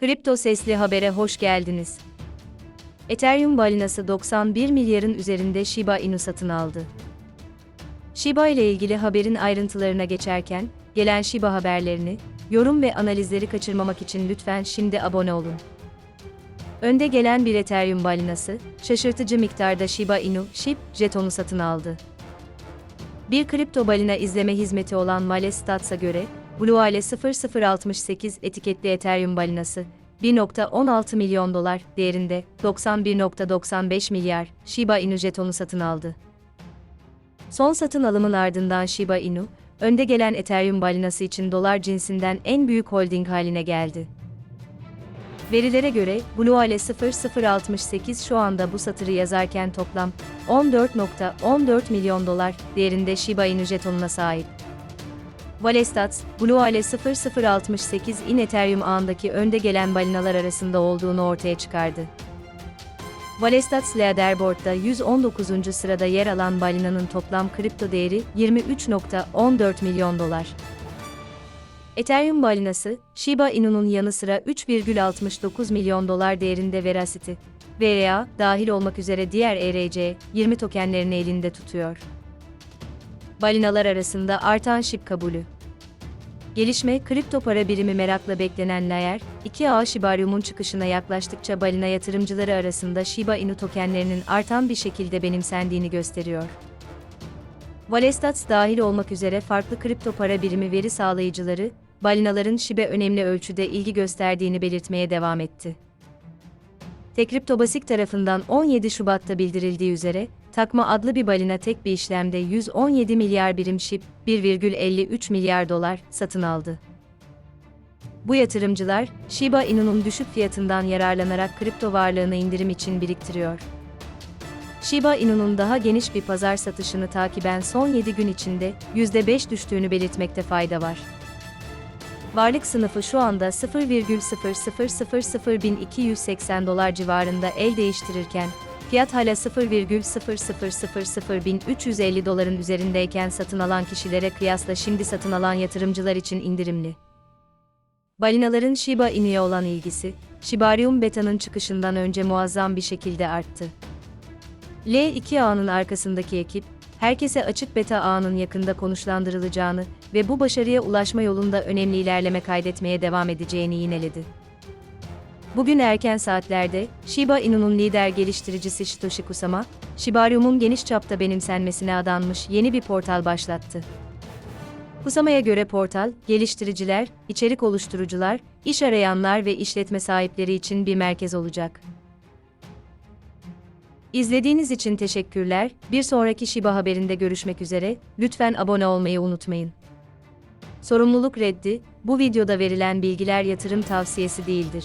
Kripto Sesli Haber'e hoş geldiniz. Ethereum balinası 91 milyarın üzerinde Shiba Inu satın aldı. Shiba ile ilgili haberin ayrıntılarına geçerken, gelen Shiba haberlerini, yorum ve analizleri kaçırmamak için lütfen şimdi abone olun. Önde gelen bir Ethereum balinası, şaşırtıcı miktarda Shiba Inu, SHIB, jetonu satın aldı. Bir kripto balina izleme hizmeti olan Malestats'a göre, Blueale 0068 etiketli Ethereum balinası, 1.16 milyon dolar değerinde 91.95 milyar Shiba Inu jetonu satın aldı. Son satın alımın ardından Shiba Inu, önde gelen Ethereum balinası için dolar cinsinden en büyük holding haline geldi. Verilere göre Blueale 0068 şu anda bu satırı yazarken toplam 14.14 milyon dolar değerinde Shiba Inu jetonuna sahip. Valestats, Blueale 0068 in Ethereum ağındaki önde gelen balinalar arasında olduğunu ortaya çıkardı. Valestats Leaderboard'da 119. sırada yer alan balinanın toplam kripto değeri 23.14 milyon dolar. Ethereum balinası, Shiba Inu'nun yanı sıra 3,69 milyon dolar değerinde Veracity, VRA dahil olmak üzere diğer ERC 20 tokenlerini elinde tutuyor. Balinalar arasında artan SHIB kabulü. Gelişme, kripto para birimi merakla beklenen Layer, 2A Shibarium'un çıkışına yaklaştıkça balina yatırımcıları arasında Shiba Inu tokenlerinin artan bir şekilde benimsendiğini gösteriyor. Valestats dahil olmak üzere farklı kripto para birimi veri sağlayıcıları, balinaların Shiba önemli ölçüde ilgi gösterdiğini belirtmeye devam etti. Tekriptobasik tarafından 17 Şubat'ta bildirildiği üzere, Takma adlı bir balina tek bir işlemde 117 milyar birim SHIB, 1,53 milyar dolar satın aldı. Bu yatırımcılar, Shiba Inu'nun düşük fiyatından yararlanarak kripto varlığını indirim için biriktiriyor. Shiba Inu'nun daha geniş bir pazar satışını takiben son 7 gün içinde %5 düştüğünü belirtmekte fayda var. Varlık sınıfı şu anda 0,0000280 dolar civarında el değiştirirken, fiyat hala 0,0001350 doların üzerindeyken satın alan kişilere kıyasla şimdi satın alan yatırımcılar için indirimli. Balinaların Shiba Inu'ya olan ilgisi, Shibarium Beta'nın çıkışından önce muazzam bir şekilde arttı. L2 ağının arkasındaki ekip, herkese açık beta ağının yakında konuşlandırılacağını ve bu başarıya ulaşma yolunda önemli ilerleme kaydetmeye devam edeceğini yineledi. Bugün erken saatlerde, Shiba Inu'nun lider geliştiricisi Satoshi Kusama, Shibarium'un geniş çapta benimsenmesine adanmış yeni bir portal başlattı. Kusama'ya göre portal, geliştiriciler, içerik oluşturucular, iş arayanlar ve işletme sahipleri için bir merkez olacak. İzlediğiniz için teşekkürler. Bir sonraki Shiba haberinde görüşmek üzere. Lütfen abone olmayı unutmayın. Sorumluluk reddi, bu videoda verilen bilgiler yatırım tavsiyesi değildir.